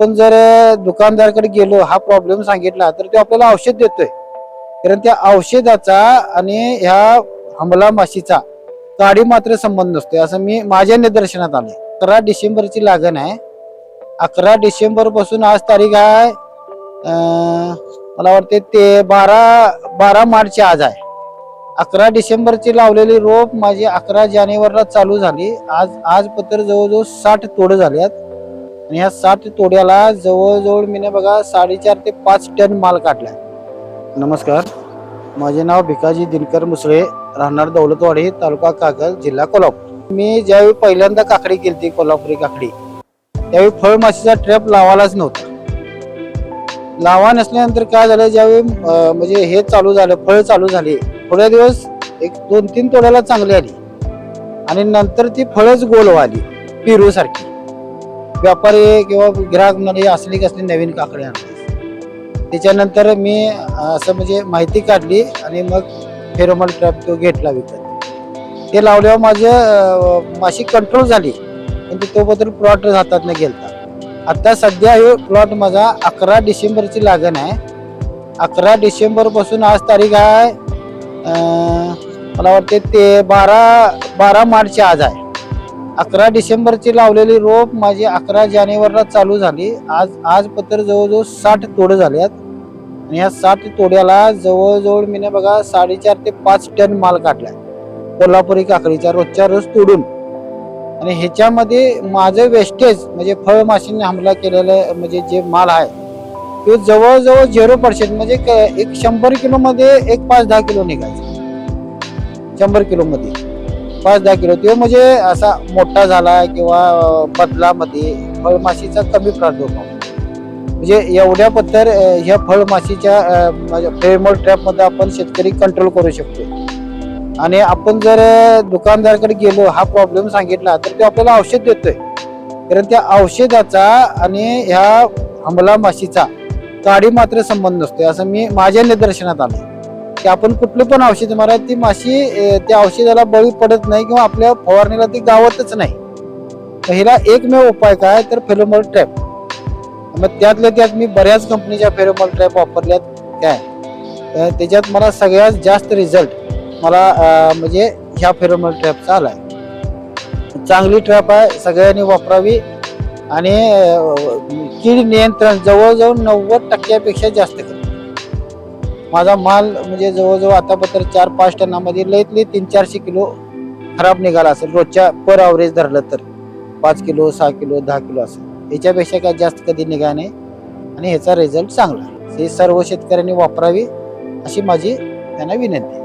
पण जर दुकानदाराकडे गेलो हा प्रॉब्लेम सांगितला तर तो आपल्याला औषध देतोय. कारण त्या औषधाचा आणि ह्या हमला माशीचा काडी मात्र संबंध नसतोय. असं मी माझ्या निदर्शनात आलंय. अकरा डिसेंबरची लागण आहे. अकरा डिसेंबरपासून आज तारीख आहे मला वाटते ते बारा बारा मार्च आज आहे. अकरा डिसेंबरची लावलेली रोप माझी अकरा जानेवारीला चालू झाली. आज आज पत्र जवळजवळ साठ तोडं झाल्यात आणि ह्या साठ तोड्याला जवळजवळ मी बघा साडेचार ते पाच टन माल काढलाय नमस्कार. माझे नाव भिकाजी दिनकर मुसळे राहणार दौलतवाडी तालुका कागल जिल्हा कोल्हापूर. मी ज्यावेळी पहिल्यांदा काकडी केली कोल्हापुरी काकडी त्यावेळी फळमाशीचा ट्रॅप लावायलाच नव्हता. लावा नसल्यानंतर काय झालं ज्यावेळी म्हणजे हे चालू झालं फळ चालू झाली थोड्या दिवस एक दोन तीन तोड्याला चांगली आली. आणि नंतर ती फळच गोल व्हाली पेरूसारखी. व्यापारी किंवा ग्राहक म्हणजे असली कसली नवीन काकडी आणली त्याच्यानंतर मी असं म्हणजे माहिती काढली आणि मग फेरोमल ट्रॅप तो घेतला विकत. ते लावल्यावर माझं माशी कंट्रोल झाली. पण तो तोबद्दल प्लॉट हातात नाही गेलता. आता सध्या हे प्लॉट माझा अकरा डिसेंबरची लागण आहे. अकरा डिसेंबरपासून आज तारीख आहे मला वाटते ते बारा बारा मार्च आज आहे. अकरा डिसेंबरची लावलेली रोप माझी अकरा जानेवारीला चालू झाली. आज आज पत्र जवळजवळ साठ तोडं झाल्यात आणि ह्या साठ तोड्याला जवळजवळ मी बघा साडेचार ते पाच टन माल काढला कोल्हापुरी काकडीचा रोजच्या रोज तोडून. आणि ह्याच्यामध्ये माझं वेस्टेज म्हणजे फळमाशीने हमला केलेलं म्हणजे जे माल आहे तो जवळजवळ झिरो पर्सेंट म्हणजे क- एक शंभर किलोमध्ये एक पाच दहा किलो निघायचा. शंभर किलोमध्ये. पाच दहा किलो तो म्हणजे असा मोठा झाला किंवा बदलामध्ये फळमाशीचा कमी प्रादुर्भाव. म्हणजे एवढ्या पद्धत ह्या फळमाशीच्या म्हणजे फेमोल ट्रॅपमध्ये आपण शेतकरी कंट्रोल करू शकतो. आणि आपण जर दुकानदाराकडे गेलो हा प्रॉब्लेम सांगितला तर तो आपल्याला औषध देतोय. कारण त्या औषधाचा आणि ह्या हमला माशीचा काडी मात्र संबंध नसतोय असं मी माझ्या निदर्शनात आलं की आपण कुठलं पण औषध मारा ती माशी त्या औषधाला बळी पडत नाही किंवा आपल्या फवारणीला ती गावतच नाही. तर हिला एकमेव उपाय काय? तर फेरोमॉल ट्रॅप. मग त्यातल्या त्यात मी बऱ्याच कंपनीच्या फेरोमॉल ट्रॅप वापरल्यात. काय? तर त्याच्यात मला सगळ्यात जास्त रिझल्ट मला म्हणजे ह्या फेरोमॉल ट्रॅपचा आहे चांगली ट्रॅप आहे सगळ्यांनी वापरावी आणि कीड नियंत्रण जवळजवळ नव्वद टक्क्यापेक्षा जास्त करते माझा माल म्हणजे जवळजवळ आतापर्यंत चार पाच टनामध्ये लईतली तीन चारशे किलो खराब निघाला असेल. रोजच्या पर ॲव्हरेज धरलं तर. पाच किलो सहा किलो दहा किलो असेल याच्यापेक्षा काय जास्त कधी निघा नाही. आणि ह्याचा रिझल्ट चांगला. आहे. हे सर्व शेतकऱ्यांनी वापरावी अशी माझी त्यांना विनंती आहे.